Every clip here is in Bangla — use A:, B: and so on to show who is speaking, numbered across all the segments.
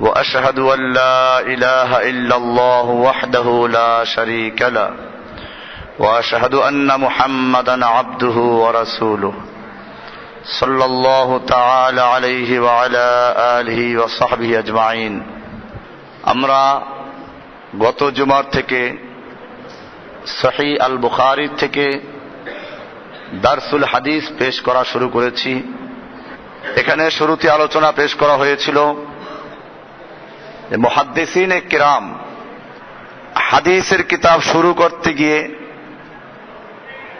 A: واشهد ان لا اله الا الله وحده لا شريك له واشهد ان محمدا عبده ورسوله صلى الله تعالى عليه وعلى اله وصحبه اجمعين আমরা গত জুমার থেকে সহি আল বুখারি থেকে দারসুল হাদিস পেশ করা শুরু করেছি এখানে শুরুতে আলোচনা পেশ করা হয়েছিল মহাদ্দেসিন কিরাম, হাদিসের কিতাব শুরু করতে গিয়ে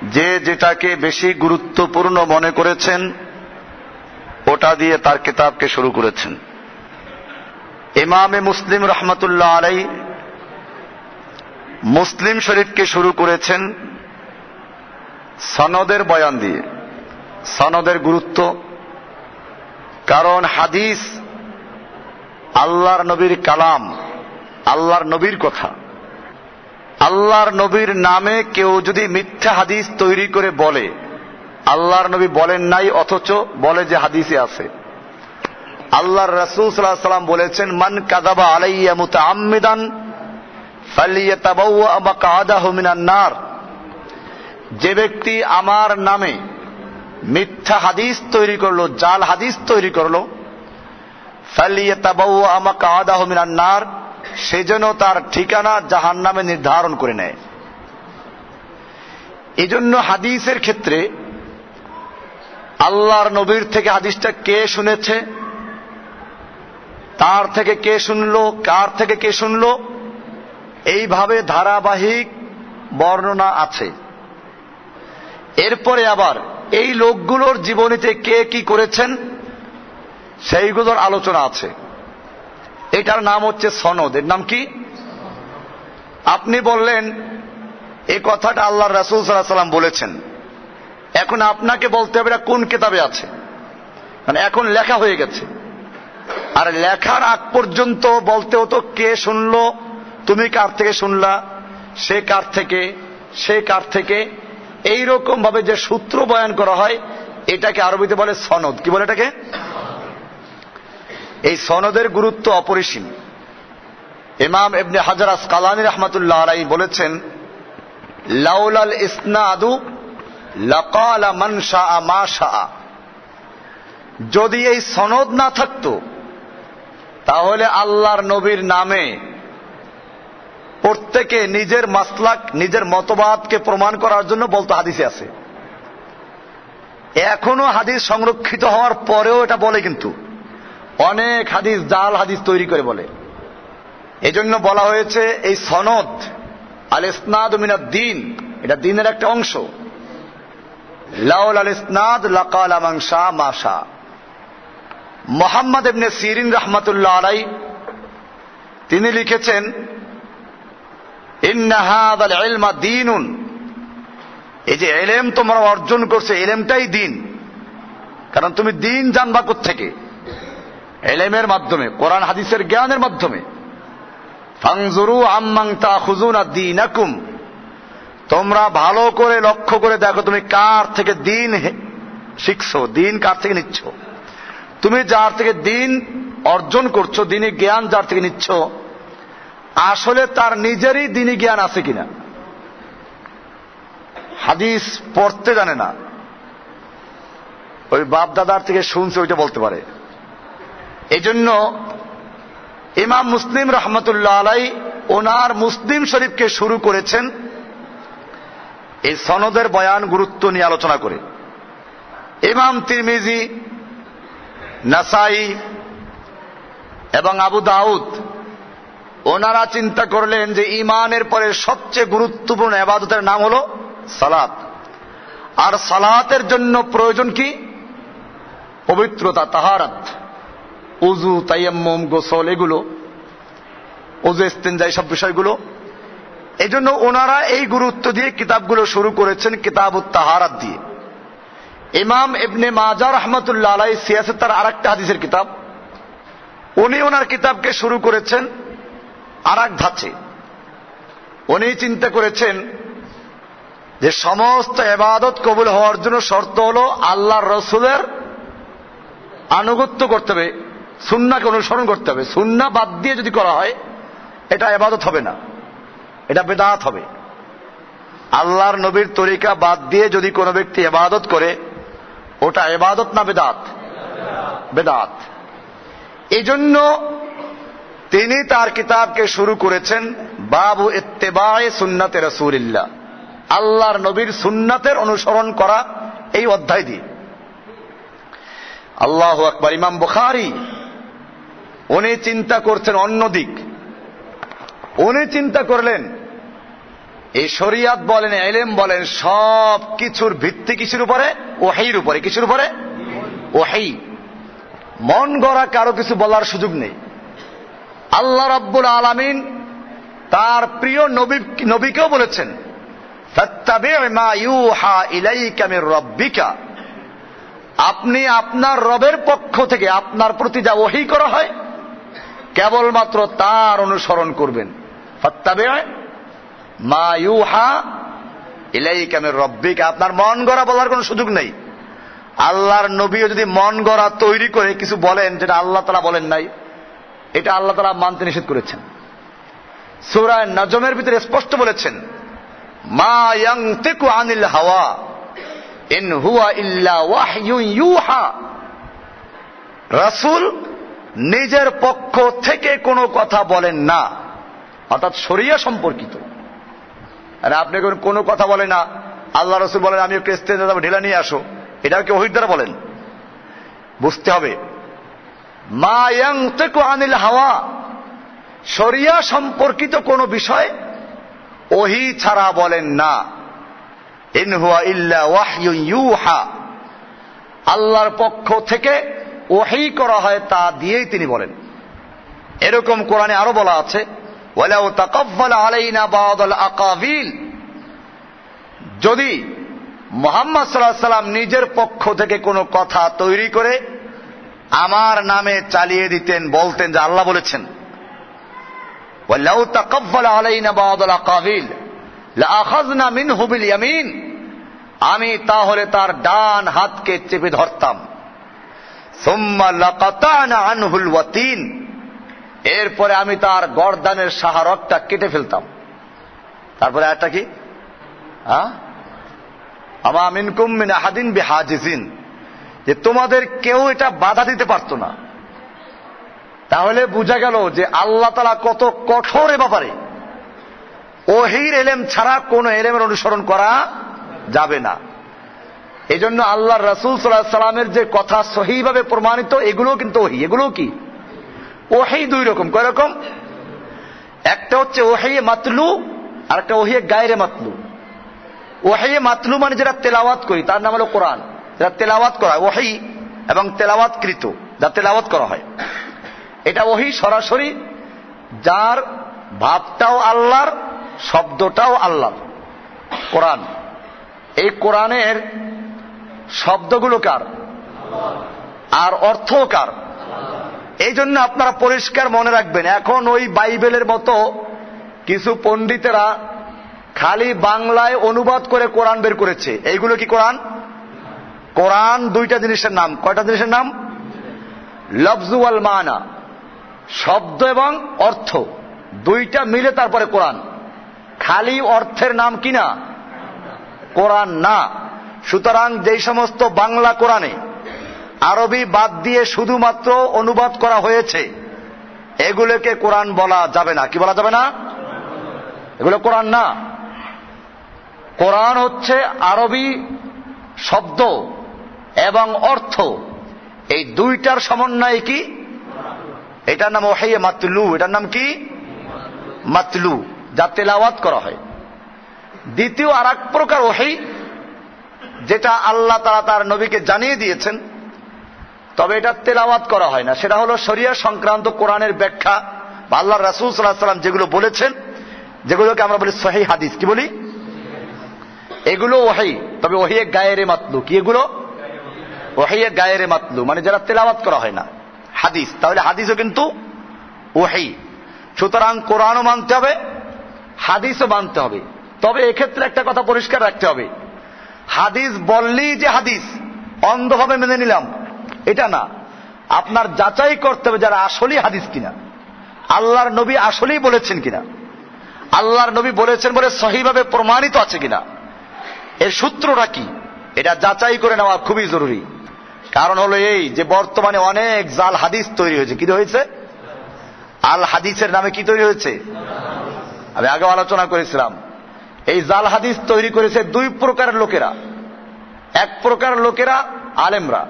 A: যে যেটাকে বেশি গুরুত্বপূর্ণ মনে করেছেন, ওটা দিয়ে তার কিতাবকে শুরু করেছেন। ইমামে মুসলিম রহমতুল্লাহ আলাই মুসলিম শরীফকে শুরু করেছেন সনদের বয়ান দিয়ে। সনদের গুরুত্ব, কারণ হাদিস আল্লাহর নবীর কালাম, আল্লাহর নবীর কথা। আল্লাহর নবীর নামে কেউ যদি মিথ্যা হাদিস তৈরি করে বলে, আল্লাহর নবী বলেন নাই, অথচ বলে যে হাদিসে আছে। আল্লাহর রসুল সাল্লাহ সাল্লাম বলেছেন, মান কাদাবা আলাইয়া মুতা আম্মিদান নার। যে ব্যক্তি আমার নামে মিথ্যা হাদিস তৈরি করল, জাল হাদিস তৈরি করল আমাকে সেজন্য তার ঠিকানা জাহান নামে নির্ধারণ করে নেয়। এই জন্য হাদিসের ক্ষেত্রে আল্লাহর নবীর থেকে হাদিসটা কে শুনেছে, তার থেকে কে শুনল, কার থেকে কে শুনল, এইভাবে ধারাবাহিক বর্ণনা আছে। এরপরে আবার এই লোকগুলোর জীবনীতে কে কি করেছেন সেইগুলোর আলোচনা আছে। এটার নাম হচ্ছে সনদ। এর নাম কি? আপনি বললেন এই কথাটা আল্লাহ রাসুল সাল্লাহ সাল্লাম বলেছেন। এখন আপনাকে বলতে হবে কোন কেতাবে আছে। মানে এখন লেখা হয়ে গেছে। আর লেখার আগ পর্যন্ত বলতে হতো কে শুনলো, তুমি কার থেকে শুনলা, সে কার থেকে, সে কার থেকে। এইরকম ভাবে যে সূত্র বয়ান করা হয়, এটাকে আরবিতে বলে সনদ। কি বলে এটাকে? এই সনদের গুরুত্ব অপরিসীম। ইমাম এবনে হাজার আসকালানি রহমতুল্লাহ আলাই বলেছেন, লাউলাল ইসনাদু লাকালা মান শাহ মা শাহ যদি এই সনদ না থাকতো, তাহলে আল্লাহর নবীর নামে প্রত্যেকে নিজের মাসলাক, নিজের মতবাদকে প্রমাণ করার জন্য বলতো হাদিসে আছে। এখনও হাদিস সংরক্ষিত হওয়ার পরেও এটা বলে কিন্তু। অনেক হাদিস, জাল হাদিস তৈরি করে বলে। এজন্য বলা হয়েছে, এই সনদ, আল ইসনাদ মিনাদ দিন এটা দিনের একটা অংশ। লাউল আল ইসনাদ লাকাল আমাংসা মাসা মোহাম্মদ এমনি সিরিন রহমতুল্লাহ আলাই, তিনি লিখেছেন ইন্নাহাদ আল ইলমা দিনুন এই যে এলেম তোমরা অর্জন করছে, এলেমটাই দিন কারণ তুমি দিন জানবা থেকে এলেমের মাধ্যমে, কোরআন, হাদিসের জ্ঞানের মাধ্যমে। ফাংজুরু তোমরা ভালো করে লক্ষ্য করে দেখো, তুমি কার থেকে দিন শিখছো, দিন কার থেকে নিচ্ছ? তুমি যার থেকে দিন অর্জন করছ দিনই জ্ঞান যার থেকে নিচ্ছ, আসলে তার নিজেরই দিনই জ্ঞান আছে কিনা? হাদিস পড়তে জানে না। ওই বাপ দাদার থেকে শুনছে, ওইটা বলতে পারে। এই জন্য ইমাম মুসলিম রহমতুল্লাহ আলাই ওনার মুসলিম শরীফকে শুরু করেছেন এই সনদের বয়ান গুরুত্ব নিয়ে আলোচনা করে। ইমাম তিরমিজি, নাসাই এবং আবু দাউদ ওনারা চিন্তা করলেন যে ইমানের পরে সবচেয়ে গুরুত্বপূর্ণ আবাদতের নাম হল সালাত। আর সালাতের জন্য প্রয়োজন কি? পবিত্রতা, তাহারাত। উজু তাইয়াম্মম, গোসল, এগুলো ওজু ইস্তেঞ্জা সব বিষয়গুলো। এই জন্য ওনারা এই গুরুত্ব দিয়ে কিতাবগুলো শুরু করেছেন কিতাব তাহারাত দিয়ে। ইমাম ইবনে মাজা রহমতুল্লাহ আলাই সিয়াসের তার আর একটা হাদিসের কিতাব। উনি ওনার কিতাবকে শুরু করেছেন আর এক ধাঁচে। উনি চিন্তা করেছেন যে সমস্ত এবাদত কবুল হওয়ার জন্য শর্ত হল আল্লাহর রসুলের আনুগত্য করতে হবে। সুন্নাকে অনুসরণ করতে হবে। সুন্না বাদ দিয়ে যদি করা হয়, এটা এবাদত হবে না। এটা বেদাত হবে। আল্লাহর নবীর তরিকা বাদ দিয়ে যদি কোনো ব্যক্তি এবাদত করে, ওটা এবাদত না বেদাত? বেদাত। এই জন্য তিনি তার কিতাবকে শুরু করেছেন, বাবু এত্তেবায় সুন্নাতে রসুলিল্লাহ। আল্লাহর নবীর সুন্নাতের অনুসরণ করা এই অধ্যায় দিয়ে। আল্লাহ আকবর। ইমাম বুখারি উনি চিন্তা করছেন অন্য দিক। উনি চিন্তা করলেন, এই শরিয়াত বলেন, এলেম বলেন, সব কিছুর ভিত্তি কিসের উপরে? ওহাইর উপরে। কিসের উপরে? ওহাই মন গড়া কারও কিছু বলার সুযোগ নেই। আল্লাহ রাব্বুল আলামিন তার প্রিয় নবী, নবীকেও বলেছেন আপনি আপনার রবের পক্ষ থেকে আপনার প্রতি যা ওহি করা হয় কেবলমাত্র তার অনুসরণ করবেন। ইউহা ইলাইকামের রব্বিকা। আপনার মন গড়া বলার কোনো সুযোগ নেই। আল্লাহর নবীও যদি মন গড়া তৈরি করে কিছু বলেন, যেটা আল্লাহ তালা বলেন নাই, এটা আল্লাহ তালা মানতে নিষেধ করেছেন। সুরায় নজমের ভিতরে স্পষ্ট বলেছেন, মা হাওয়া, ইন হুয়া ইল্লা ওয়াহয়ু ইউহা। রাসূল নিজের পক্ষ থেকে কোনো কথা বলেন না। অর্থাৎ শরিয়া সম্পর্কিত। আর আপনি কোনো কথা বলে না। আল্লাহ রসুল বলেন আমি একটু যাব ঢিলা নিয়ে আসো। এটাও কি ওহির বলেন। বুঝতে হবে। মা ইয়াংতিকু আনিল হাওয়া। শরিয়া সম্পর্কিত কোনো বিষয় ওহি ছাড়া বলেন না। ইনহুয়া ইল্লা ওয়াহয়ু ইউহা। আল্লাহর পক্ষ থেকে ওহি করা হয় তা দিয়েই তিনি বলেন। এরকম কোরআনে আরও বলা আছে যদি মোহাম্মদ সাল্লাহ সাল্লাম নিজের পক্ষ থেকে কোনো কথা তৈরি করে আমার নামে চালিয়ে দিতেন, বলতেন যে আল্লাহ বলেছেন আমি তাহলে তার ডান হাতকে চেপে ধরতাম। এরপরে আমি তার গরদানের সাহারকটা কেটে ফেলতাম। তারপরে একটা কি? আমা মিনকুম মিন আহাদিন বিহাজিজিন। যে তোমাদের কেউ এটা বাধা দিতে পারতো না। তাহলে বোঝা গেল যে আল্লাহ তালা কত কঠোর এ ব্যাপারে। ওহির এলেম ছাড়া কোন এলেমের অনুসরণ করা যাবে না। এই জন্য আল্লাহ রসুল সাল্লাহ সাল্লামের যে কথা সহিভাবে প্রমাণিত এগুলো কিন্তু ওহি। এগুলো কি? ওহি দুই রকম। কয় রকম? একটা হচ্ছে ওহে মাতলু আর একটা ওহিয়ে গায়রে মাতলু। ওহিয়ে মাতলু মানে যেটা তেলাওয়াত করি, তার নাম হলো কোরআন। যেটা তেলাওয়াত করা, ওহি এবং তেলাওয়াত কৃত যা তেলাওয়াত করা হয়। এটা ওহি সরাসরি যার ভাবটাও আল্লাহর, শব্দটাও আল্লাহর। কোরআন। এই কোরআনের শব্দগুলো কার? আর অর্থ কার? এই জন্য আপনারা পরিষ্কার মনে রাখবেন, এখন ওই বাইবেলের মতো কিছু পণ্ডিতেরা খালি বাংলায় অনুবাদ করে কোরআন বের করেছে। এইগুলো কি কোরআন? কোরআন দুইটা জিনিসের নাম। কয়টা জিনিসের নাম? লফজুয়াল মানা। শব্দ এবং অর্থ। দুইটা মিলে তারপরে কোরআন। খালি অর্থের নাম কি না? কোরআন না। সুতরাং যেই সমস্ত বাংলা কোরআনে আরবি বাদ দিয়ে শুধুমাত্র অনুবাদ করা হয়েছে, এগুলোকে কোরআন বলা যাবে না। কি বলা যাবে না? এগুলো কোরআন না। কোরআন হচ্ছে আরবি শব্দ এবং অর্থ। এই দুইটার সমন্বয় কি? এটার নাম ওহাইয়ে মাতলু। এটার নাম কি? মাতলু, যা তেলাওয়াত করা হয়। দ্বিতীয় আর এক প্রকার ওহাই যেটা আল্লাহ তারা তার নবীকে জানিয়ে দিয়েছেন, তবে এটা তেলাওয়াত করা হয় না। সেটা হলো শরিয়া সংক্রান্ত কোরআনের ব্যাখ্যা বা আল্লাহ রাসুল সাল্লাহ সাল্লাম যেগুলো বলেছেন, যেগুলোকে আমরা বলি সহি হাদিস। কি বলি? এগুলো ওহাই তবে ওহিয়ে গায়েরে মাতলু। কি এগুলো? ওহাইয়ে গায়েরে মাতলু। মানে যারা তেলাওয়াত করা হয় না। হাদিস। তাহলে হাদিসও কিন্তু ওহাই সুতরাং কোরআনও মানতে হবে, হাদিসও মানতে হবে। তবে এক্ষেত্রে একটা কথা পরিষ্কার রাখতে হবে। হাদিস বললেই যে হাদিস, অন্ধভাবে মেনে নিলাম। এটা না। আপনার যাচাই করতে হবে যারা আসলেই হাদিস কিনা। আল্লাহর নবী আসলেই বলেছেন কিনা। আল্লাহর নবী বলেছেন বলে সহিভাবে প্রমাণিত আছে কিনা। এর সূত্রটা কি? এটা যাচাই করে নেওয়া খুবই জরুরি। কারণ হলো এই যে বর্তমানে অনেক জাল হাদিস তৈরি হয়েছে। কি হয়েছে? আল হাদিসের নামে কি তৈরি হয়েছে? আমি আগে আলোচনা করেছিলাম। এই জাল হাদিস তৈরি করেছে দুই প্রকারের লোকেরা। এক প্রকার লোকেরা আলেমরা।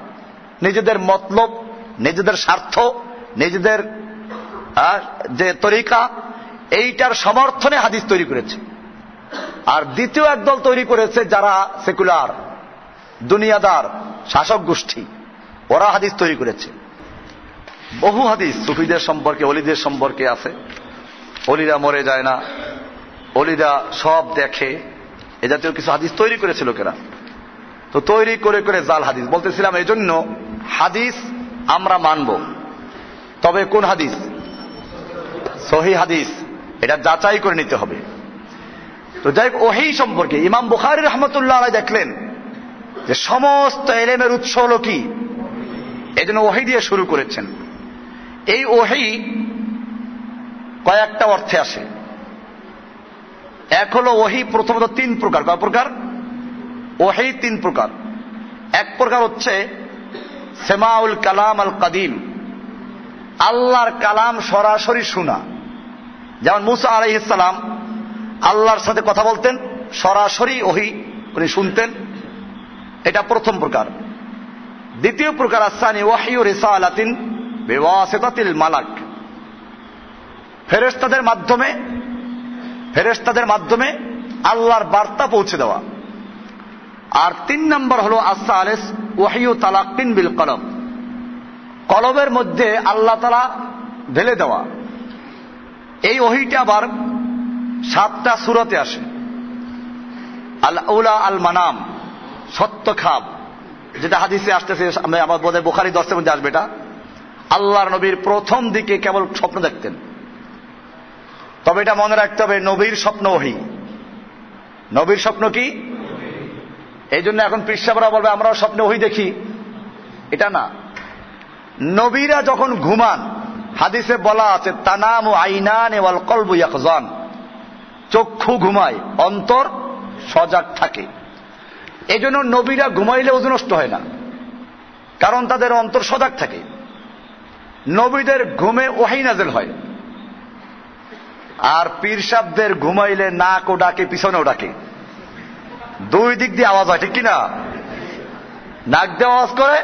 A: নিজেদের মতলব, নিজেদের স্বার্থ, নিজেদের যে তরিকা, এইটার সমর্থনে হাদিস তৈরি করেছে। আর দ্বিতীয় একদল তৈরি করেছে যারা সেকুলার, দুনিয়াদার, শাসক গোষ্ঠী। ওরা হাদিস তৈরি করেছে। বহু হাদিস সুফিদের সম্পর্কে অলিদের সম্পর্কে আছে। অলিরা মরে যায় না। অলিরা সব দেখে, এ জাতীয় কিছু হাদিস তৈরি করেছে লোকেরা তো তৈরি করে করে জাল হাদিস। বলতেছিলাম এই জন্য হাদিস আমরা মানব। তবে কোন হাদিস? সহি হাদিস। এটা যাচাই করে নিতে হবে। তো যাই হোক, ওহি সম্পর্কে ইমাম বুখারি রহমতুল্লাহ আলাই দেখলেন যে সমস্ত এলেমের উৎস হল কি? এই জন্য ওহি দিয়ে শুরু করেছেন। এই ওহি কয়েকটা অর্থে আসে। এক হলো ওহি প্রথমত তিন প্রকার। কয় প্রকার? ওহি তিন প্রকার। এক প্রকার হচ্ছে সেমাউল কালাম আল কাদিম। আল্লাহর কালাম সরাসরি শোনা। যেমন মুসা আলাইসালাম আল্লাহর সাথে কথা বলতেন, সরাসরি ওহি উনি শুনতেন। এটা প্রথম প্রকার। দ্বিতীয় প্রকার আসানি, ওয়াহিউ রেসা আলাতিন বেওয়াসেতাতিল মালাক। ফেরেস্তাদের মাধ্যমে ফেরেস্তাদের মাধ্যমে আল্লাহর বার্তা পৌঁছে দেওয়া। আর তিন নম্বর হলো আসা আলেস ওয়াহিউ তালাকিন বিল কলম কলমের মধ্যে আল্লাহ তালা ঢেলে দেওয়া। এই ওহিটা আবার সাতটা সুরতে আসে। আল উলা আল মানাম সত্য খাব। যেটা হাদিসে আসতেছে আমি আমার বোধ হয় বোখারি দশের মধ্যে আসবে এটা। আল্লাহর নবীর প্রথম দিকে কেবল স্বপ্ন দেখতেন। তবে এটা মনে রাখতে হবে, নবীর স্বপ্ন ওহি। নবীর স্বপ্ন কি? এই জন্য এখন পৃষ্ঠাবরা বলবে, আমরাও স্বপ্নে ওহি দেখি। এটা না। নবীরা যখন ঘুমান, হাদিসে বলা আছে, তানাম আইনান ওয়াল কলবু ইয়াকজান। চক্ষু ঘুমায়, অন্তর সজাগ থাকে। এই জন্য নবীরা ঘুমাইলে ওজন নষ্ট হয় না। কারণ তাদের অন্তর সজাগ থাকে। নবীদের ঘুমে ওহাই নাজেল হয়। আর পীর ঘুমাইলে নাকও ডাকে, পিছনেও ডাকে। দুই দিক দিয়ে আওয়াজ হয়, ঠিক কিনা? নাক দিয়ে আওয়াজ করে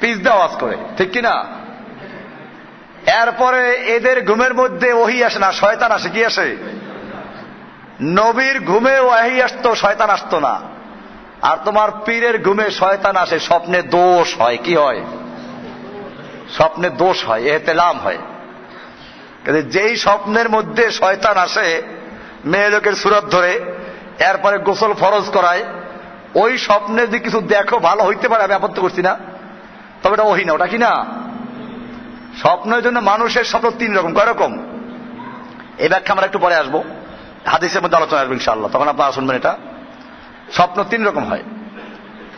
A: পিস দিয়ে আওয়াজ করে, ঠিক কিনা? এরপরে এদের ঘুমের মধ্যে ওহি আসে না, শয়তান আসে, কি আসে? নবীর ঘুমে ওহি আসতো, শয়তান আসতো না। আর তোমার পীরের ঘুমে শয়তান আসে, স্বপ্নে দোষ হয়, কি হয়? স্বপ্নে দোষ হয় এহতেলাম হয়। যেই স্বপ্নের মধ্যে শয়তান আসে, মেয়ে লোকের সুরত ধরে, এরপরে গোসল ফরজ করায়, ওই স্বপ্নে যদি কিছু দেখো, ভালো হইতে পারে, আমি আপত্তি করছি না। তবে এটা ওহি না, ওটা কি না? স্বপ্নের জন্য মানুষের স্বপ্ন তিন রকম, কয় রকম? এই ব্যাখ্যা আমরা একটু পরে আসব। হাদিসের মধ্যে আলোচনা আসব, ইনশাআল্লাহ। তখন আপনারা শুনবেন এটা। স্বপ্ন তিন রকম হয়।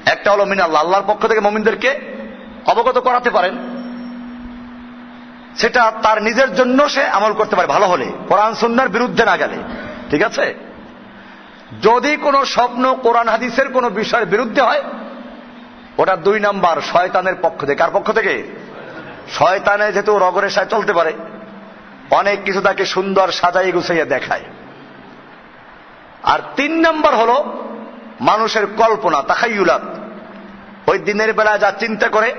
A: একটা হলো মিনাল্লাহ, আল্লাহর পক্ষ থেকে মমিনদেরকে অবগত করাতে পারেন। সেটা তার নিজের জন্য সে আমল করতে পারে ভালো হলে। কোরআন সুন্নার বিরুদ্ধে না গেলে। ঠিক আছে? যদি কোনো স্বপ্ন কোরআন হাদিসের কোনো বিষয়ের বিরুদ্ধে হয়, ওটা দুই নাম্বার শয়তানের পক্ষ থেকে। কার পক্ষ থেকে? শয়তানে যেহেতু রগরের সাথে চলতে পারে, অনেক কিছু তাকে সুন্দর সাজাই গুছাইয়া দেখায়। আর তিন নাম্বার হল মানুষের কল্পনা তাহাইউলাত ওই দিনের বেলা যা চিন্তা করে,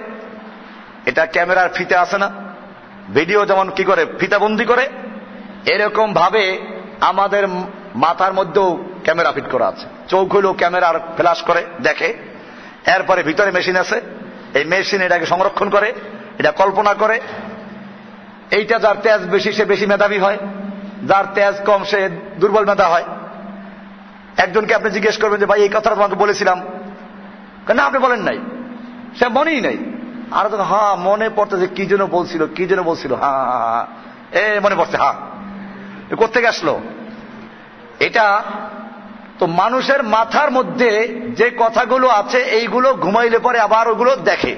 A: এটা ক্যামেরার ফিতে আসে না। ভিডিও যেমন কি করে ফিতাবন্দি করে, এরকম ভাবে আমাদের মাথার মধ্যেও ক্যামেরা ফিট করা আছে। চোখ হইলেও ক্যামেরার ফ্ল্যাশ করে, দেখে। এরপরে ভিতরে মেশিন আছে। এই মেশিন এটাকে সংরক্ষণ করে, এটা কল্পনা করে। এইটা যার তেজ বেশি, সে বেশি মেধাবী হয়। যার তেজ কম, সে দুর্বল মেধা হয়। একজনকে আপনি জিজ্ঞেস করবেন যে, ভাই, এই কথাটা তোমাকে বলেছিলাম। না, আপনি বলেন নাই। সে মনেই নাই। আর হ্যাঁ মনে পড়তেছে, কি যেন বলছিল, কি যেন বলছিল, হা এ, মনে পড়ছে, হা। কোথেকে আসলো? এটা তো মানুষের মাথার মধ্যে যে কথাগুলো আছে, এইগুলো ঘুমাইলে পরে আবার ওগুলো দেখে।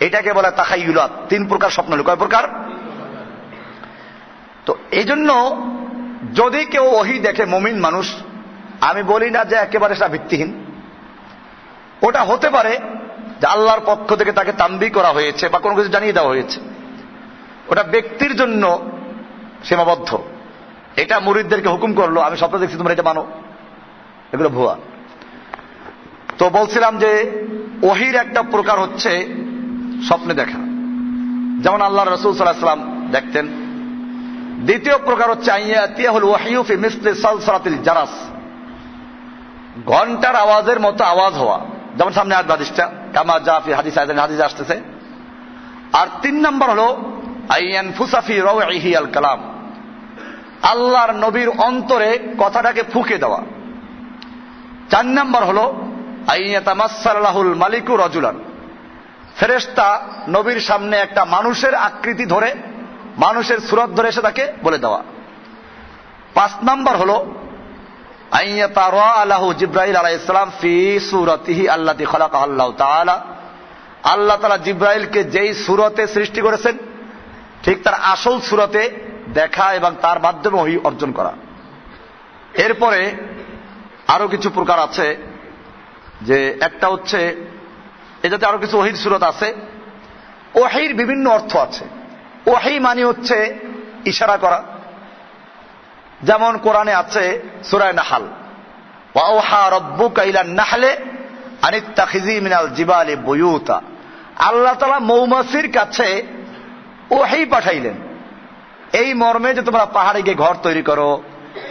A: এটাকে বলে তাকাইগুলাত তিন প্রকার স্বপ্ন কয় প্রকার? তো এই জন্য যদি কেউ ওহি দেখে, মমিন মানুষ, আমি বলি না যে একেবারে সেটা ভিত্তিহীন। ওটা হতে পারে যে আল্লাহর পক্ষ থেকে তাকে তাম্বি করা হয়েছে বা কোনো কিছু জানিয়ে দেওয়া হয়েছে। ওটা ব্যক্তির জন্য সীমাবদ্ধ। এটা মুরিদদেরকে হুকুম করল, আমি স্বপ্ন দেখছি তোমরা এটা মানো। এগুলো ভুয়া। তো বলছিলাম যে ওহির একটা প্রকার হচ্ছে স্বপ্নে দেখা। যেমন আল্লাহ রসুল সাল্লাহাম দেখতেন। দ্বিতীয় প্রকার হচ্ছে জারাস। ঘণ্টার আওয়াজের মতো আওয়াজ হওয়া। যেমন সামনে আজ হাদিসটা কামা জাফি হাদিস হাদিস আসতেছে। আর তিন নম্বর হল ফুসাফি রাহি কালাম। আল্লাহর নবীর অন্তরে কথাটাকে ফুকে দেওয়া। চার নম্বর হলো আইয়াতামাসাল্লাহুল মালিকু রজুলান। ফেরেস্তা নবীর সামনে একটা মানুষের আকৃতি ধরে, মানুষের সুরত ধরে এসে তাকে বলে দেওয়া। পাঁচ নাম্বার হল জিব্রাহিল আলাইসালাম ফি সুরতিহি আল্লাহ খলাক আল্লাহ তালা আল্লাহ তালা জিব্রাইলকে যেই সুরতে সৃষ্টি করেছেন, ঠিক তার আসল সুরতে দেখা এবং তার মাধ্যমে ওহি অর্জন করা। এরপরে আরও কিছু প্রকার আছে যে একটা হচ্ছে এটাতে আরও কিছু ওহির সুরত আছে। ওহির বিভিন্ন অর্থ আছে। ওহি মানে হচ্ছে ইশারা করা। যেমন কোরআনে আছে সুরায় নাহাল মিনাল মৌমাসির কাছে পাঠাইলেন, এই মর্মে যে তোমরা পাহাড়ে গিয়ে ঘর তৈরি করো,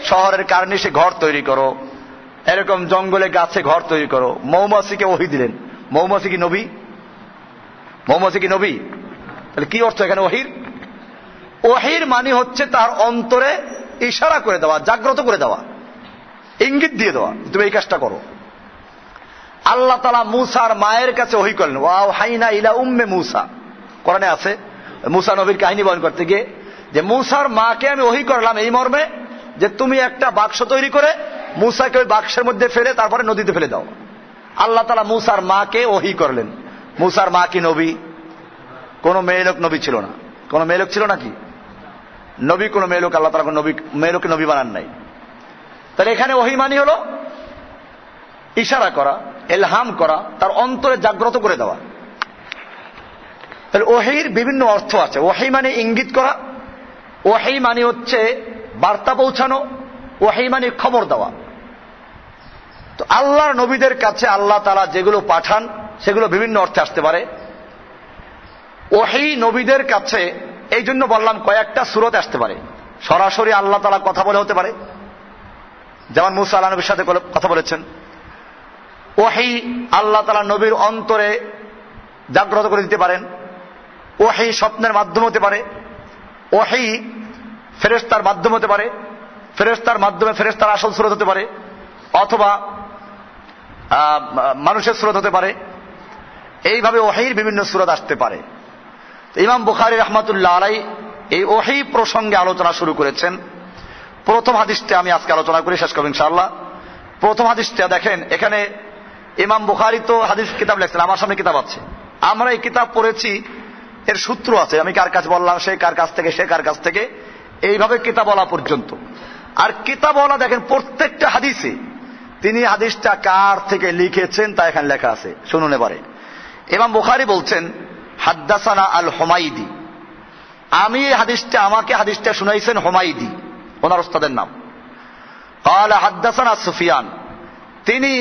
A: শহরের ঘর তৈরি করো, এরকম জঙ্গলে গাছে ঘর তৈরি করো। মৌমাছিকে ওহি দিলেন। মৌমাছি কি নবী? মৌমাছি কি নবী? তাহলে কি অর্থ এখানে ওহির? ওহির মানে হচ্ছে তার অন্তরে ইশারা করে দেওয়া, জাগ্রত করে দেওয়া। ইঙ্গিত দিয়ে দেওয়া, তুমি এই কাজটা করো। আল্লাহ তালা মুসার মায়ের কাছে ওহি করলেন, ওয়াও, হাইনা ইলা উম্মে মুসা। কোরআনে আছে, মুসা নবীর কাহিনী বয়ন করতে গিয়ে, যে মুসার মাকে আমি ওহি করলাম এই মর্মে, যে তুমি একটা বাক্স তৈরি করে মুসাকে ওই বাক্সের মধ্যে ফেলে তারপরে নদীতে ফেলে দাও। আল্লাহ তালা মুসার মাকে ওহি করলেন। মুসার মা কি নবী? কোন মেয়ে লোক নবী ছিল না। কোন মেয়ে লোক ছিল নাকি নবী কোন মেয়ে লোক আল্লাহ তালা নবী মেয়ে নবী বানান নাই। তাহলে এখানে ওহিমানি হলো ইশারা করা, এলহাম করা, তার অন্তরে জাগ্রত করে দেওয়া। তাহলে ওহির বিভিন্ন অর্থ আছে। ওহি মানে ইঙ্গিত করা, ওহি মানে হচ্ছে বার্তা পৌঁছানো, ওহি মানে খবর দেওয়া। তো আল্লাহর নবীদের কাছে আল্লাহ তালা যেগুলো পাঠান, সেগুলো বিভিন্ন অর্থে আসতে পারে। ওহি নবীদের কাছে এই জন্য বললাম কয়েকটা সুরত আসতে পারে। সরাসরি আল্লাহ তালা কথা বলে হতে পারে। যেমন মুসা আল্লাহ নবীর সাথে কথা বলেছেন। ওহি আল্লাহ তালা নবীর অন্তরে জাগ্রত করে দিতে পারেন। ওহি স্বপ্নের মাধ্যম হতে পারে। ওহি ফেরেস্তার মাধ্যম হতে পারে। ফেরেস্তার মাধ্যমে ফেরেস্তার আসল স্রোত হতে পারে। অথবা মানুষের স্রোত হতে পারে। এইভাবে ওহির বিভিন্ন সুরত আসতে পারে। ইমাম বুখারি রহমতুল্লাহ আলাই এই ওহি প্রসঙ্গে আলোচনা শুরু করেছেন। প্রথম হাদিসটা আমি আজকে আলোচনা করি, শেষ করব ইনশাআল্লাহ। প্রথম হাদিসটা দেখেন, এখানে ইমাম বুখারি তো হাদিস কিতাব লেখছেন, আমার সামনে কিতাব আছে। আমরা এই কিতাব পড়েছি, এর সূত্র আছে, আমি কার কাছে বললাম, সে কার কাছ থেকে, সে কার কাছ থেকে, এইভাবে কিতাবলা পর্যন্ত। আর কিতাবলা দেখেন, প্রত্যেকটা হাদিসে তিনি হাদিসটা কার থেকে লিখেছেন তা এখানে লেখা আছে, শুনুন এবারে। ইমাম বুখারি বলছেন হাদ্দাসানা আল হোমাইদি। আমি হাদিসটা, আমাকে হাদিসটা শুনাইছেন হোমাইদি, ওনার ওস্তাদের নাম। হাদ্দাসানা সুফিয়ান। তিনি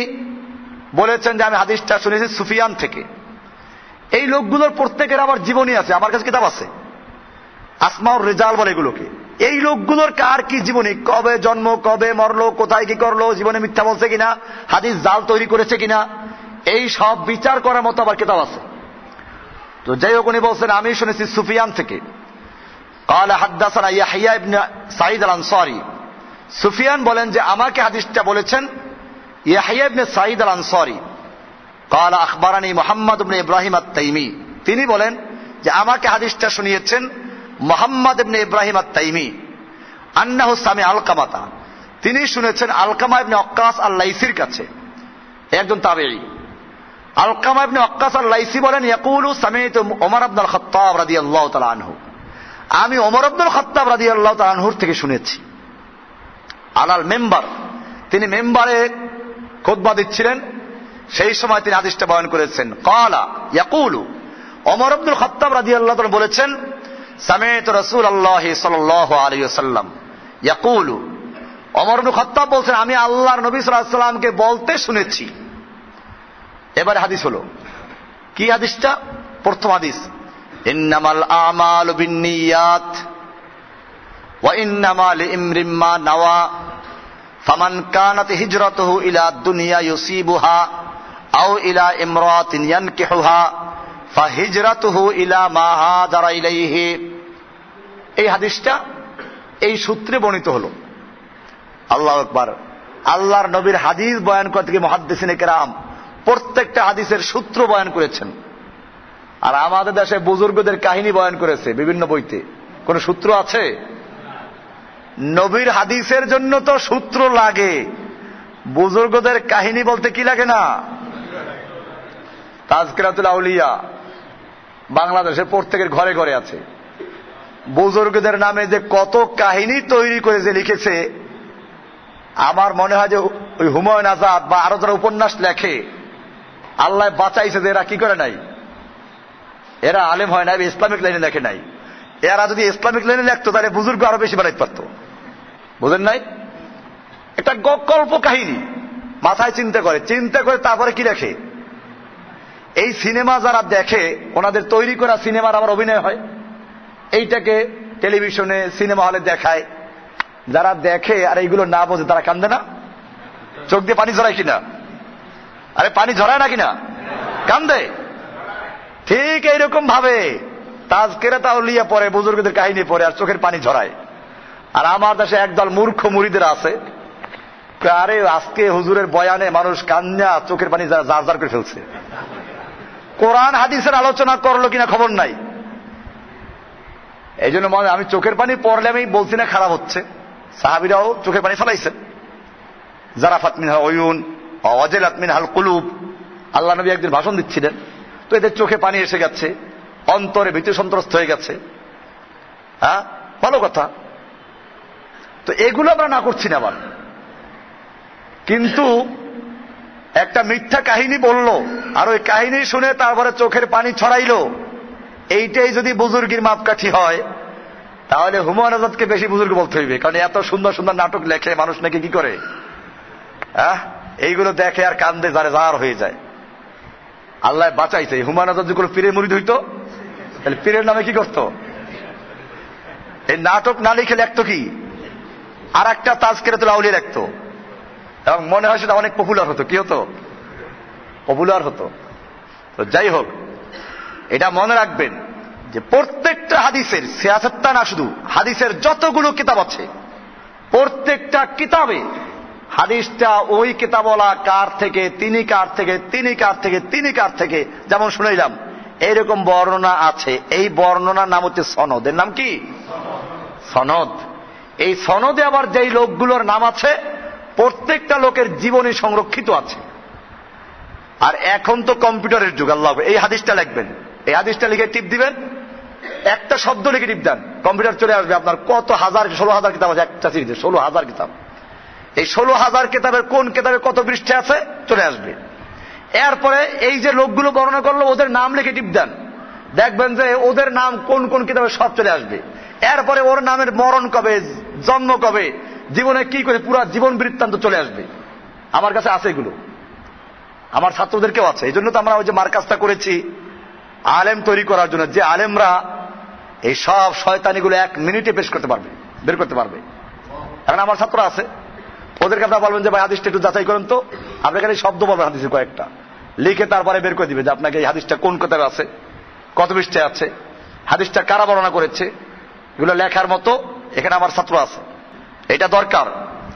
A: বলেছেন যে আমি হাদিসটা শুনেছি সুফিয়ান থেকে। এই লোকগুলোর প্রত্যেকের আবার জীবনী আছে, আমার কাছে কিতাব আছে। আসমাউর রেজাল বলে এগুলোকে। এই লোকগুলোর কার কি জীবনী? কবে জন্ম, কবে মরলো, কোথায় কি করল, জীবনে মিথ্যা বলছে কিনা, হাদিস জাল তৈরি করেছে কিনা, এই সব বিচার করার মতো আবার কিতাব আছে। তো যাই হোক উনি বলছেন আমি শুনেছি সুফিয়ান থেকে قال حدثنا يحيى بن سعيد الانصاري সুফিয়ান বলেন যে আমাকে হাদিসটা বলেছেন ইয়াহিয়া ইবনে সাঈদ আল আনসারি قال اخبرني محمد بن ابراهيم التيمي তিনি বলেন যে আমাকে হাদিসটা শুনিয়েছেন মোহাম্মদ ইবনে ইব্রাহিম আত-তাইমি আন্নাহু সামি আলকামাতা তিনি শুনেছেন আলকামা ইবনে অক্কাস আল লাইসির কাছে একজন তাবেঈ আলকামা ইবনে অক্কাস আল লাইসি বলেন, ইয়াকুলু সামিতু ওমর আব্দুল খাত্তাব রাদিয়াল্লাহু তাআলা আনহু। আমি ওমর আব্দুল খাত্তাব রাদিয়াল্লাহু তাআলা আনহুর থেকে শুনেছি। আলাল মেম্বার, তিনি মেম্বারে খোদবা দিচ্ছিলেন। সেই সময় তিনি আদিষ্টা বয়ন করেছেন। কালা ইয়াকুলু। অমর আব্দুল খত্তাব রাজি আল্লাহ বলেছেন, সামেত রসুল আল্লাহ সাল আলী সাল্লাম ইয়াকুলু। অমর আব্দুল খত্তাব বলছেন, আমি আল্লাহর নবী সাল্লামকে বলতে শুনেছি। এবারে হাদিস হলো। কি হাদিসটা? প্রথম হাদিস। ইন্নামাল আমাল বিন্নিয়াত ওয়া ইন্নামা লিইমরিম মা নাওয়া ফামান কানাত হিজরাতুহু ইলা দুনিয়া ইউসিবুহা আও ইলা ইমরাতিন ইয়ানকিহুহা ফাহিজরাতুহু ইলা মা হাজারা ইলাইহি। এই হাদিসটা এই সূত্রে বর্ণিত হলো। আল্লাহ আকবার। আল্লাহর নবীর হাদিস বয়ান করতে গিয়ে মহাদ্দেসিনে কেরাম প্রত্যেকটা হাদিসের সূত্র বয়ান করেছেন। আর আমাদের দেশে বুজুর্গদের কাহিনী বয়ান করেছে বিভিন্ন বইতে। কোন সূত্র আছে? নবীর হাদিসের জন্য তো সূত্র লাগে। বুজুর্গদের কাহিনী বলতে কি লাগে না? তাজকিরাতুল আউলিয়া বাংলাদেশের প্রত্যেকের ঘরে ঘরে আছে। বুজুর্গদের নামে যে কত কাহিনী তৈরি করে যে লিখেছে, আমার মনে হয় যে ওই হুমায়ুন আজাদ বা আরও যারা উপন্যাস লেখে আল্লাহ বাঁচাইছে যে এরা কি করে নাই? এরা আলেম হয় না ইসলামিক লাইনে লেখে নাই। এরা যদি ইসলামিক লাইনে লেখতো তাহলে বুজুর্গ আরও বেশি বানাইতে পারতো। বুঝেন নাই? একটা গল্প কাহিনী মাথায় চিন্তা করে চিন্তা করে তারপরে কি লেখে এই সিনেমা যারা দেখে, ওনাদের তৈরি করা সিনেমার আবার অভিনয় হয়। এইটাকে টেলিভিশনে, সিনেমা হলে দেখায়। যারা দেখে আর এইগুলো না বোঝে, তারা কান্দে না? চোখ দিয়ে পানি ঝরায় কিনা? আরে পানি ঝরায় না? কিনা কান্দে? ঠিক এইরকম ভাবে তাজকেরা তাউলিয়া পরে বুজুর্গদের কাহিনী পরে আর চোখের পানি ঝরায়। আর আমার দেশে একদল মূর্খ মুড়িদের আছে। আরে আজকে হুজুরের বয়ানে মানুষ কান্না, চোখের পানি জার জার করে ফেলছে। কোরআন হাদিসের আলোচনা করল কিনা খবর নাই। এই জন্য আমি চোখের পানি পড়লে আমি বলছি না খারাপ হচ্ছে। সাহাবিরাও চোখের পানি ফেলাইছেন। যারা ফাতমিন অজেল আতমিন হাল কুলুব। আল্লাহ নবী একদিন ভাষণ দিচ্ছিলেন। তো এদের চোখে পানি এসে গেছে, অন্তরে ভীতি সন্ত্রস্ত হয়ে গেছে। হ্যাঁ? ভালো কথা। তো এগুলো আমরা না করছি না আবার। কিন্তু একটা মিথ্যা কাহিনী বলল, আর ওই কাহিনী শুনে তারপরে চোখের পানি ছড়াইলো। এইটাই যদি বুজুর্গির মাপকাঠি হয়, তাহলে হুমায়ুন আজাদকে বেশি বুজুর্গ বলতে হইবে। কারণ এত সুন্দর সুন্দর নাটক লেখে, মানুষ নাকি কি করে? এইগুলো দেখে আর কান্দে যারে জার হয়ে যায়। আল্লাহ বাঁচাইছে। হুমায়ুন আজাদ যদি পীরের মুড়ি হইতো, তাহলে পীরের নামে কি করতো? এই নাটক না লিখে লেখতো কি? আর একটা তাজকেরে তো লাউলিয়ে রাখতো এবং মনে হয় সেটা অনেক পপুলার হতো। কি হতো? পপুলার হতো। তো যাই হোক, এটা মনে রাখবেন যে প্রত্যেকটা হাদিসের সিয়াসত্তা না শুধু, হাদিসের যতগুলো কিতাব আছে, প্রত্যেকটা কিতাবে হাদিসটা ওই কিতাবলা কার থেকে, তিনি কার থেকে, তিনি কার থেকে, তিনি কার থেকে? যেমন শুনাইলাম, এইরকম বর্ণনা আছে। এই বর্ণনার নাম হচ্ছে সনদ। এর নাম কি? সনদ। এই সনদে আবার যেই লোকগুলোর নাম আছে, প্রত্যেকটা লোকের জীবনে সংরক্ষিত আছে। আর এখন তো কম্পিউটারের যুগ, আল্লাহ এই হাদিসটা লিখবেন। এই হাদিসটা লিখে টিপ দিবেন। একটা শব্দ লিখে টিপ দেন। কম্পিউটার চলে আসবে আপনার। কত হাজার, ষোলো হাজার কিতাব আছে, একটা সিরিজে ষোলো হাজার কিতাব। এই ষোলো হাজার কিতাবের কোন কেতাবে কত পৃষ্ঠে আছে? চলে আসবে। এরপরে এই যে লোকগুলো বর্ণনা করল, ওদের নাম লিখে টিপ দেন। দেখবেন যে ওদের নাম কোন কোন কিতাবে সব চলে আসবে। এরপরে ওর নামের মরণ কবে, জন্ম কবে, জীবনে কি করে পুরো জীবন বৃত্তান্ত চলে আসবে। আমার কাছে আছে এগুলো। আমার ছাত্রদেরকেও আছে। এই জন্য তো আমরা ওই যে মার্কাজটা করেছি, আলেম তৈরি করার জন্য। যে আলেমরা এই সব শয়তানিগুলো এক মিনিটে পেশ করতে পারবে, বের করতে পারবে। এখন আমার ছাত্র আছে। ওদেরকে আপনারা বলবেন যে ভাই হাদিসটা একটু যাচাই করেন তো। আপনার এখানে শব্দ বলবেন হাদিসের কয়েকটা। লিখে তারপরে বের করে দিবে যে আপনাকে এই হাদিসটা কোন কোথায় আছে, কত পৃষ্ঠে আছে, হাদিসটা কারা বর্ণনা করেছে, এগুলো লেখার মতো এখানে আমার ছাত্র আছে। এটা দরকার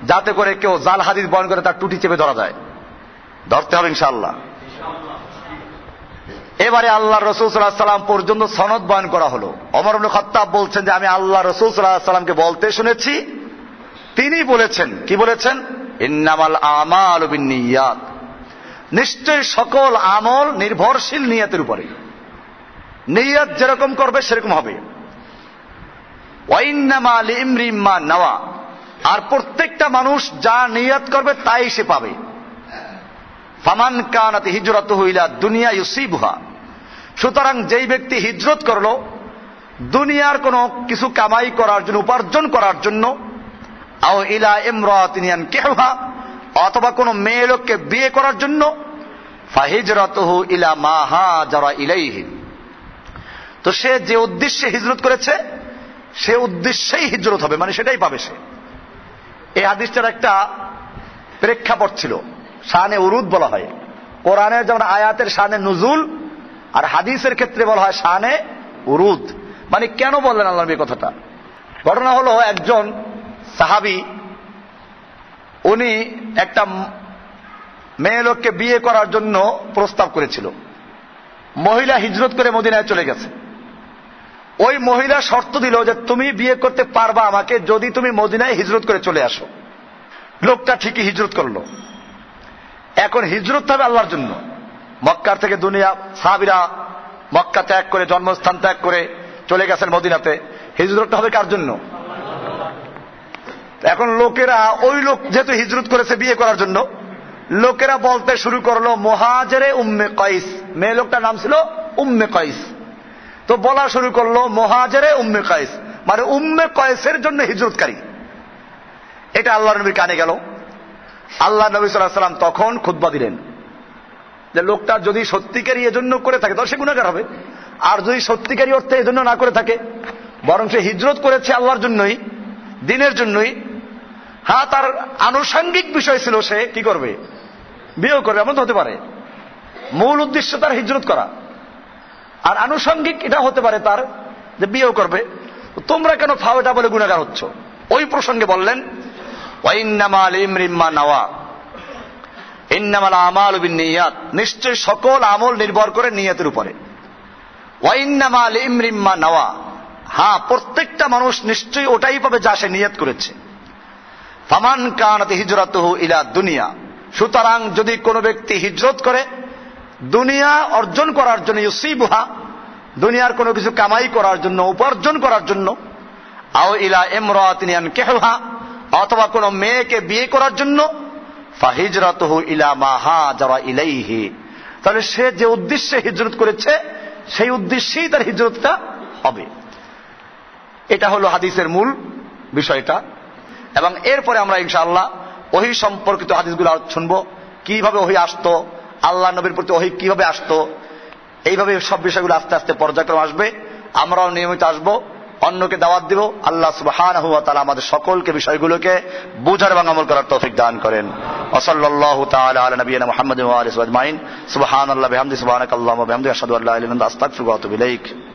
A: যাতে করে কেউ জাল হাদিস বয়ন করে তার টুটি চেপে ধরা যায়। ধরতে হবে ইনশাল্লাহ এবারে আল্লাহ রসুল সাল্লাহ সাল্লাম পর্যন্ত সনদ বয়ন করা হলো। অমর খত্তাব বলছেন যে আমি আল্লাহ রসুল সাল্লাহ সাল্লামকে বলতে শুনেছি। তিনি বলেছেন, কি বলেছেন? ইন্নামাল আমাল বিনিয়াত নিশ্চয় সকল আমল নির্ভরশীল নিয়াতের উপরে। নিয়ত যেরকম করবে, সেরকম হবে। নেওয়া। আর প্রত্যেকটা মানুষ যা নিয়ত করবে, তাই সে পাবে। ফামান কানাত হিজরত হইলা দুনিয়া ইউসিবুহা। সুতরাং যেই ব্যক্তি হিজরত করল, দুনিয়ার কোনো কিছু কামাই করার জন্য, উপার্জন করার জন্য আও ইলা অথবা কোনো মেয়ে লোককে বিয়ে করার জন্য ইলা মাহা ইলাইহি। তো সে যে উদ্দেশ্যে হিজরত করেছে, সে উদ্দেশ্যেই হিজরত হবে মানে সেটাই পাবে সে। এই হাদিসটার একটা প্রেক্ষাপট ছিল, শানে উরুদ বলা হয়। কোরআনের যেমন আয়াতের শানে নুজুল, আর হাদিসের ক্ষেত্রে বলা হয় শানে উরুদ। মানে কেন বললেন আল্লাহ কথাটা? ঘটনা হলো একজন সাহাবি, উনি একটা মেয়ে লোককে বিয়ে করার জন্য প্রস্তাব করেছিল। মহিলা হিজরত করে মদিনায় চলে গেছে। ওই মহিলা শর্ত দিল যে তুমি বিয়ে করতে পারবা আমাকে যদি তুমি মদিনায় হিজরত করে চলে আসো। লোকটা ঠিকই হিজরত করল। এখন হিজরত হবে আল্লাহর জন্য। মক্কার থেকে দুনিয়া, সাহাবিরা মক্কা ত্যাগ করে, জন্মস্থান ত্যাগ করে চলে গেছেন মদিনাতে। হিজরতটা হবে কার জন্য? এখন লোকেরা, ওই লোক যেহেতু হিজরত করেছে বিয়ে করার জন্য, লোকেরা বলতে শুরু করল, মহাজেরে উম্মে কয়েস মেয়ে লোকটার নাম ছিল উম্মে কয়েস তো বলা শুরু করল, মহাজেরে উম্মে কয়েস মানে উম্মে কয়েসের জন্য হিজরতকারী। এটা আল্লাহ নবীর কানে গেল। আল্লাহ নবী সাল্লাম তখন খুদ্া দিলেন। যে লোকটা যদি সত্যিকারী এজন্য করে থাকে, তাহলে সে গুণাগার হবে। আর যদি সত্যিকারী অর্থে এজন্য না করে থাকে, বরং সে হিজরত করেছে আল্লাহর জন্যই, দিনের জন্যই হ্যাঁ তার আনুষঙ্গিক বিষয় ছিল সে কি করবে? বিয়েও করবে, এমন তো হতে পারে। মূল উদ্দেশ্য তার হিজরত করা। আর আনুষঙ্গিক এটা হতে পারে তার যে বিয়েও করবে। তোমরা কেন ফাওটা বলে গুণাগার হচ্ছ? ওই প্রসঙ্গে বললেন নিশ্চয় সকল আমল নির্ভর করে নিয়তের উপরে। ওয়াইন্নামাল ইমরিম্মা নাওয়া। হ্যাঁ প্রত্যেকটা মানুষ নিশ্চয়ই ওটাই পাবে যা সে নিয়ত করেছে। ফামান কানাতে হিজরত ইলা দুনিয়া। সুতরাং যদি কোনো ব্যক্তি হিজরত করে, দুনিয়া অর্জন করার জন্য ইউসিবুহা, দুনিয়ার কোনো কিছু কামাই করার জন্য, উপার্জন করার জন্য, আও ইলা এমরাতিনিয়ান কেহা অথবা কোনো মেয়েকে বিয়ে করার জন্য ফাহিজরত ইলা মাহা যারা ইলাইহি। তাহলে সে যে উদ্দেশ্যে হিজরত করেছে, সেই উদ্দেশ্যেই তার হিজরতটা হবে। এটা হলো হাদিসের মূল বিষয়টা। এবং এরপরে আমরা ইনশাআল্লাহ ওহি সম্পর্কিত হাদিসগুলো শুনব। কীভাবে ওহি আসতো, আল্লাহ নবীর প্রতি ওহি কীভাবে আসতো, এইভাবে সব বিষয়গুলো আস্তে আস্তে পর্যায়ক্রম আসবে। আমরাও নিয়মিত আসব, অন্যকে দাওয়াত দিব, আল্লাহ সুবহান তালা আমাদের সকলকে বিষয়গুলোকে বুঝার এবং আমল করার তৌফিক দান করেন। ওসল্লাহ তাআলা আলা নবিয়িনা মুহাম্মাদিন ওয়া আলিহি ওয়া আজমাইন সুবহানাল্লাহি বিহামদিহি সুবহানাকাল্লাহুম্মা ওয়া বিহামদিকা আশহাদু আল্লা ইলাহা ইল্লা আনতা আস্তাগফিরুকা ওয়া আতুবু ইলাইক।